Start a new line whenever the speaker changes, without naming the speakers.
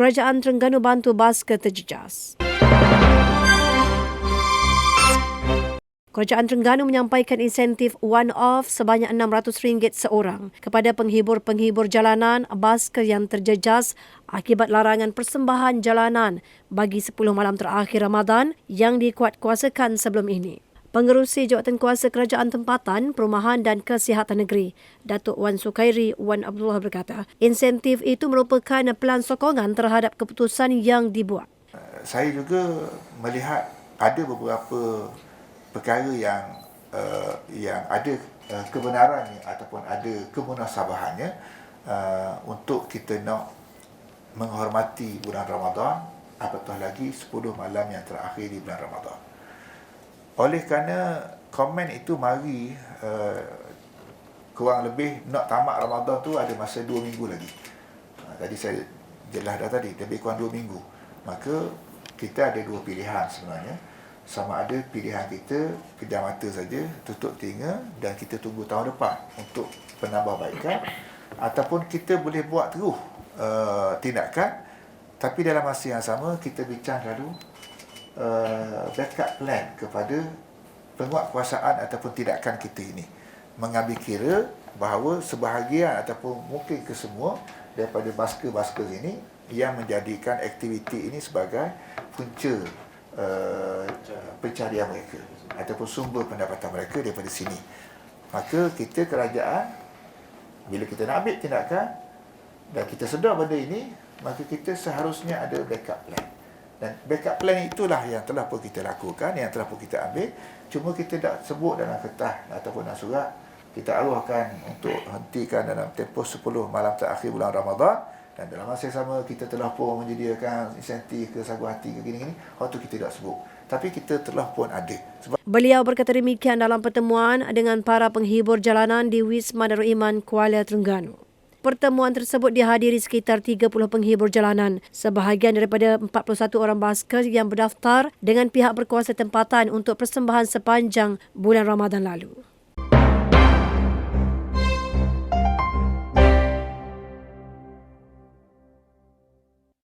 Kerajaan Terengganu bantu baska terjejas. Kerajaan Terengganu menyampaikan insentif one-off sebanyak RM600 seorang kepada penghibur-penghibur jalanan basker yang terjejas akibat larangan persembahan jalanan bagi 10 malam terakhir Ramadan yang dikuatkuasakan sebelum ini. Pengerusi Jawatan Kuasa Kerajaan Tempatan, Perumahan dan Kesihatan Negeri, Datuk Wan Sukairi Wan Abdullah berkata, insentif itu merupakan pelan sokongan terhadap keputusan yang dibuat.
saya juga melihat ada beberapa perkara yang uh, yang ada uh, kebenarannya ataupun ada kemunasabahannya uh, untuk kita nak menghormati bulan Ramadan apatah lagi 10 malam yang terakhir di bulan Ramadan. Oleh kerana komen itu mari uh, kurang lebih nak tamat Ramadan tu ada masa 2 minggu lagi. Uh, tadi saya jelas dah tadi lebih kurang 2 minggu. Maka kita ada dua pilihan sebenarnya sama ada pilihan kita pejam mata saja tutup telinga dan kita tunggu tahun depan untuk penambahbaikan ataupun kita boleh buat terus uh, tindakan tapi dalam masa yang sama kita bincang lalu backup plan kepada penguatkuasaan ataupun tindakan kita ini mengambil kira bahawa sebahagian ataupun mungkin kesemua daripada basker-basker ini yang menjadikan aktiviti ini sebagai punca uh, pencarian mereka ataupun sumber pendapatan mereka daripada sini. Maka kita kerajaan bila kita nak ambil tindakan dan kita sedar benda ini, maka kita seharusnya ada backup plan. Dan backup plan itulah yang telah pun kita lakukan, yang telah pun kita ambil. Cuma kita tak sebut dalam kertas ataupun dalam surat. Kita arwahkan untuk hentikan dalam tempoh 10 malam terakhir bulan Ramadan dan dalam masa yang sama kita telah pun menyediakan insentif ke sagu hati ke gini-gini waktu kita tak sebut tapi kita telah pun ada sebab
Beliau berkata demikian dalam pertemuan dengan para penghibur jalanan di Wisma Darul Iman Kuala Terengganu. Pertemuan tersebut dihadiri sekitar 30 penghibur jalanan, sebahagian daripada 41 orang basker yang berdaftar dengan pihak berkuasa tempatan untuk persembahan sepanjang bulan Ramadan lalu.